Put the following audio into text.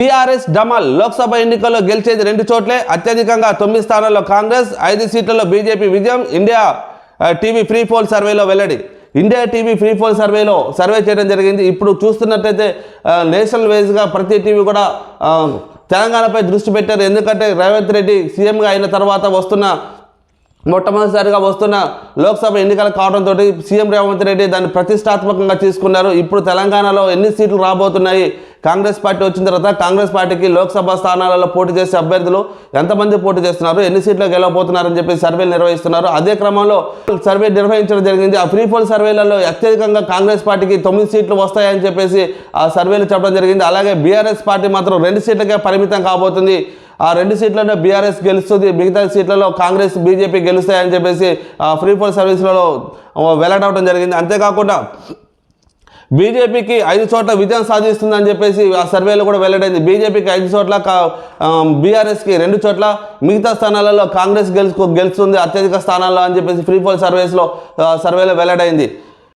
TRS డమల్ Lok Sabha ఎన్నికల్లో గెలిచేది రెండు చోట్లే. అత్యధికంగా తొమ్మిది స్థానాల్లో కాంగ్రెస్ ఐదు సీట్లలో బీజేపీ విజయం. ఇండియా టీవీ ఫ్రీ పోల్ సర్వేలో వెల్లడి. ఇండియా టీవీ ఫ్రీ పోల్ సర్వేలో సర్వే చేయడం జరిగింది. ఇప్పుడు చూస్తున్నట్టయితే నేషనల్ వైజ్గా ప్రతి టీవీ కూడా తెలంగాణపై దృష్టి పెట్టారు. ఎందుకంటే రేవంత్ రెడ్డి సీఎంగా అయిన తర్వాత వస్తున్న మొట్టమొదటిసారిగా వస్తున్న లోక్సభ ఎన్నికలు కావడంతో సీఎం రేవంత్ రెడ్డి దాన్ని ప్రతిష్టాత్మకంగా తీసుకున్నారు. ఇప్పుడు తెలంగాణలో ఎన్ని సీట్లు రాబోతున్నాయి? కాంగ్రెస్ పార్టీ వచ్చిన తర్వాత కాంగ్రెస్ పార్టీకి లోక్సభ స్థానాలలో పోటీ చేసే అభ్యర్థులు ఎంతమంది పోటీ చేస్తున్నారు? ఎన్ని సీట్లు గెలవబోతున్నారని చెప్పి సర్వేలు నిర్వహిస్తున్నారు. అదే క్రమంలో సర్వే నిర్వహించడం జరిగింది. ఆ ఫ్రీ పోల్ సర్వేలలో అత్యధికంగా కాంగ్రెస్ పార్టీకి తొమ్మిది సీట్లు వస్తాయని చెప్పేసి ఆ సర్వేలు చెప్పడం జరిగింది. అలాగే బీఆర్ఎస్ పార్టీ మాత్రం రెండు సీట్లకే పరిమితం కాబోతుంది. ఆ రెండు సీట్లలో బీఆర్ఎస్ గెలుస్తుంది మిగతా సీట్లలో కాంగ్రెస్ బీజేపీ గెలుస్తాయని చెప్పేసి ఫ్రీ ఫోర్ సర్వీసులలో వెల్లడవడం జరిగింది. అంతేకాకుండా బీజేపీకి ఐదు చోట్ల విజయం సాధిస్తుందని చెప్పేసి ఆ సర్వేలో కూడా వెల్లడైంది. బీజేపీకి ఐదు చోట్ల బీఆర్ఎస్కి రెండు చోట్ల మిగతా స్థానాలలో కాంగ్రెస్ గెలుచుకో గెలుస్తుంది అత్యధిక స్థానాల్లో అని చెప్పేసి ఫ్రీ ఫోల్ సర్వేస్లో సర్వేలో వెల్లడైంది.